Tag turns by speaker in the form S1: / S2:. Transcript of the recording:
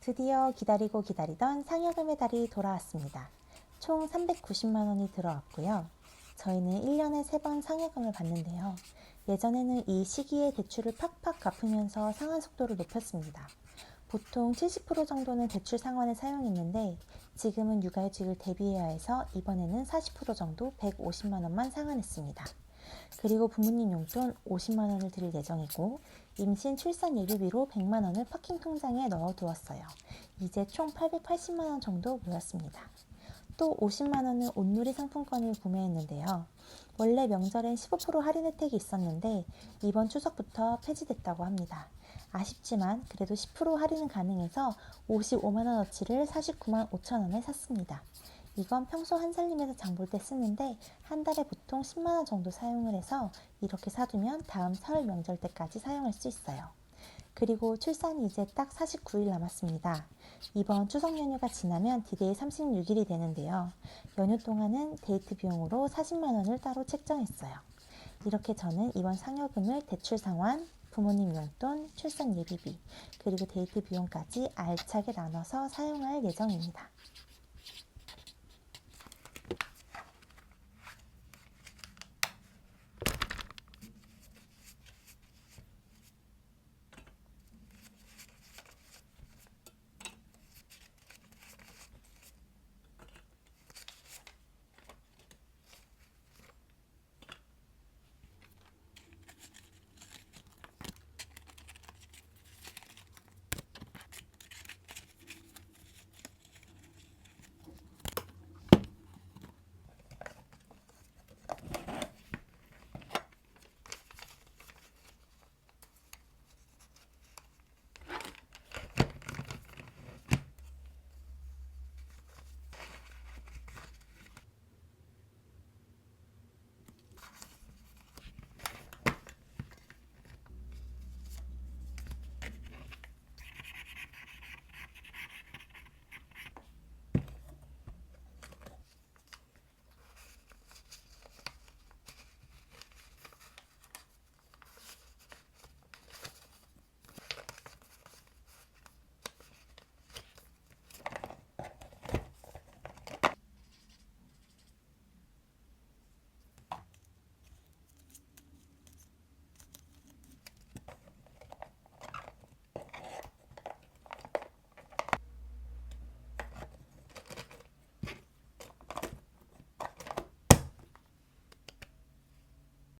S1: 드디어 기다리고 기다리던 상여금의 달이 돌아왔습니다. 총 390만 원이 들어왔고요. 저희는 1년에 3번 상여금을 받는데요. 예전에는 이 시기에 대출을 팍팍 갚으면서 상환 속도를 높였습니다. 보통 70% 정도는 대출 상환에 사용했는데 지금은 육아휴직을 대비해야 해서 이번에는 40% 정도 150만 원만 상환했습니다. 그리고 부모님 용돈 50만 원을 드릴 예정이고 임신 출산 예비비로 100만 원을 파킹 통장에 넣어 두었어요. 이제 총 880만 원 정도 모였습니다. 또 50만 원은 온누리 상품권을 구매했는데요. 원래 명절엔 15% 할인 혜택이 있었는데 이번 추석부터 폐지됐다고 합니다. 아쉽지만 그래도 10% 할인은 가능해서 55만 원어치를 49만 5천 원에 샀습니다. 이건 평소 한 살림에서 장 볼 때 쓰는데 한 달에 보통 10만 원 정도 사용을 해서 이렇게 사두면 다음 설 명절 때까지 사용할 수 있어요. 그리고 출산이 이제 딱 49일 남았습니다. 이번 추석 연휴가 지나면 디데이 36일이 되는데요. 연휴 동안은 데이트 비용으로 40만 원을 따로 책정했어요. 이렇게 저는 이번 상여금을 대출 상환, 부모님 용돈, 출산 예비비, 그리고 데이트 비용까지 알차게 나눠서 사용할 예정입니다.